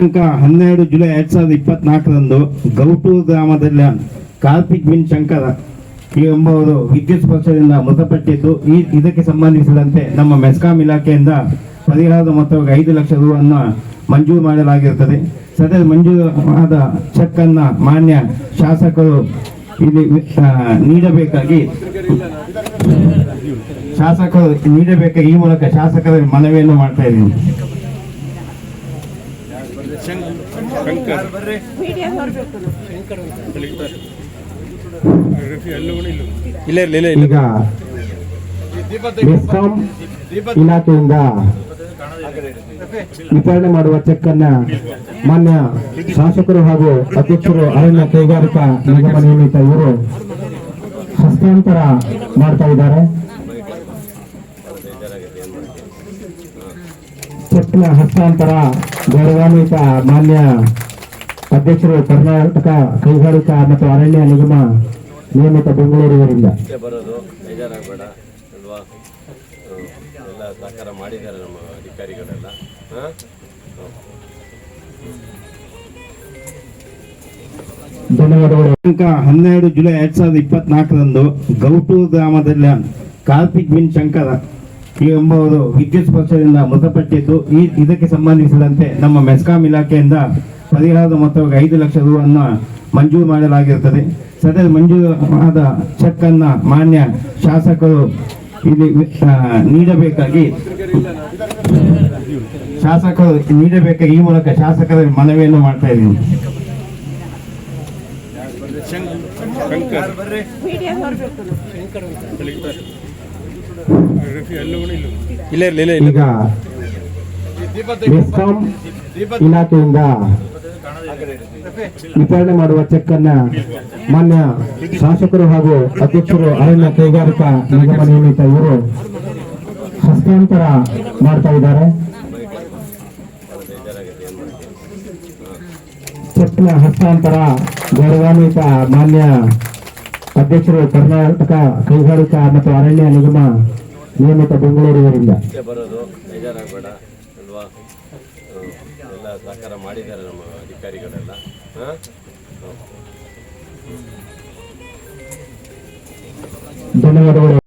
ದಿನಾಂಕ ಹನ್ನೆರಡು ಜುಲೈ ಎರಡ್ ಸಾವಿರದ ಇಪ್ಪತ್ನಾಲ್ಕರಂದು ಗೌಟೂರು ಗ್ರಾಮದಲ್ಲಿ ಕಾರ್ತಿಕ್ ಬಿನ್ ಶಂಕರ ಎಂಬುವರು ವಿದ್ಯುತ್ ಸ್ಪರ್ಶದಿಂದ ಮೃತಪಟ್ಟಿದ್ದು, ಈ ಇದಕ್ಕೆ ಸಂಬಂಧಿಸಿದಂತೆ ನಮ್ಮ ಮೆಸ್ಕಾಂ ಇಲಾಖೆಯಿಂದ ಪರಿಹಾರದ ಮೊತ್ತವಾಗಿ ಐದು ಲಕ್ಷ ರುವನ್ನು ಮಂಜೂರು ಮಾಡಲಾಗಿರುತ್ತದೆ. ಸದರ ಮಂಜೂರಾದ ಚೆಕ್ ಅನ್ನ ಮಾನ್ಯ ಶಾಸಕರು ಇಲ್ಲಿ ನೀಡಬೇಕಾಗಿ, ಶಾಸಕರು ನೀಡಬೇಕಾಗಿ ಈ ಮೂಲಕ ಶಾಸಕರ ಮನವಿಯನ್ನು ಮಾಡ್ತಾ ಇದ್ದೀನಿ. ಇಲ್ಲ ಇಲ್ಲ ಇಲ್ಲ ಇಲ್ಲ. ಈಗ ಮೆಸ್ಕಾಂ ಇಲಾಖೆಯಿಂದ ವಿತರಣೆ ಮಾಡುವ ಚೆಕ್ ಅನ್ನ ಮಾನ್ಯ ಶಾಸಕರು ಹಾಗೂ ಅಧ್ಯಕ್ಷರು ಅರಣ್ಯ ಕೈಗಾರಿಕಾ ನಿಗಮ ನಿಯಮಿತ ಇವರು ಹಸ್ತಾಂತರ ಮಾಡ್ತಾ ಇದ್ದಾರೆ. ಚೆಕ್ನ ಹಸ್ತಾಂತರ ಗೌರವಾನ್ವಿತ ಮಾನ್ಯ ಅಧ್ಯಕ್ಷರು ಕರ್ನಾಟಕ ಕೈಗಾರಿಕಾ ಮತ್ತು ಅರಣ್ಯ ನಿಗಮ ನಿಯಮಿತ ಬೆಂಗಳೂರಿನಿಂದ ಇವರಿಂದ ಬರೋದು ಬೇಜಾರಾಗಬೇಡ ಅಲ್ವಾ? ಎಲ್ಲ ಸಹಕಾರ ಮಾಡಿದ್ದಾರೆ ನಮ್ಮ ಅಧಿಕಾರಿಗಳೆಲ್ಲ. ಧನ್ಯವಾದಗಳು. ದಿನಾಂಕ ಹನ್ನೆರಡು ಜುಲೈ ಎರಡ್ ಸಾವಿರದ ಇಪ್ಪತ್ನಾಲ್ಕರಂದು ಗೌಟೂರು ಗ್ರಾಮದಲ್ಲಿ ಕಾರ್ತಿಕ್ ಬಿನ್ ಶಂಕರ ಎಂಬುವರು ವಿದ್ಯುತ್ ಸ್ಪರ್ಶದಿಂದ ಮೃತಪಟ್ಟಿದ್ದು ಈ ಇದಕ್ಕೆ ಸಂಬಂಧಿಸಿದಂತೆ ನಮ್ಮ ಮೆಸ್ಕಾಂ ಇಲಾಖೆಯಿಂದ ಪರಿಹಾರದ ಮೊತ್ತವಾಗಿ ಐದು ಲಕ್ಷ ರುವನ್ನು ಮಂಜೂರು ಮಾಡಲಾಗಿರುತ್ತದೆ. ಸದರ ಮಂಜೂರಾದ ಚೆಕ್ ಅನ್ನು ಮಾನ್ಯ ಶಾಸಕರು ಇಲ್ಲಿ ನೀಡಬೇಕಾಗಿ ಶಾಸಕರು ನೀಡಬೇಕಾಗಿ ಈ ಮೂಲಕ ಶಾಸಕರ ಮನವಿಯನ್ನು ಮಾಡ್ತಾ ಇದ್ದೀನಿ. ಇಲ್ಲ ಇಲ್ಲ ಇಲ್ಲ ಈಗ ಇಲಾಖೆಯಿಂದ ವಿತರಣೆ ಮಾಡುವ ಚೆಕ್ ಅನ್ನ ಮಾನ್ಯ ಶಾಸಕರು ಹಾಗೂ ಅಧ್ಯಕ್ಷರು ಅರಣ್ಯ ಕೈಗಾರಿಕಾ ನಿಗಮ ನಿಯಮಿತ ಇವರು ಹಸ್ತಾಂತರ ಮಾಡ್ತಾ ಇದ್ದಾರೆ. ಚೆಕ್ನ ಹಸ್ತಾಂತರ ಗೌರವಾನ್ವಿತ ಮಾನ್ಯ ಅಧ್ಯಕ್ಷರು ಕರ್ನಾಟಕ ಕೈಗಾರಿಕಾ ಮತ್ತು ಅರಣ್ಯ ನಿಗಮ ನಿಯಮಿತ ಬೆಂಗಳೂರಿನವರಿಂದ. ಬರೋದು ಬೇಜಾರಾಗಬೇಡ ಅಲ್ವಾ. ಎಲ್ಲ ಸಹಕಾರ ಮಾಡಿದ್ದಾರೆ ನಮ್ಮ ಅಧಿಕಾರಿಗಳೆಲ್ಲ. ಧನ್ಯವಾದಗಳು.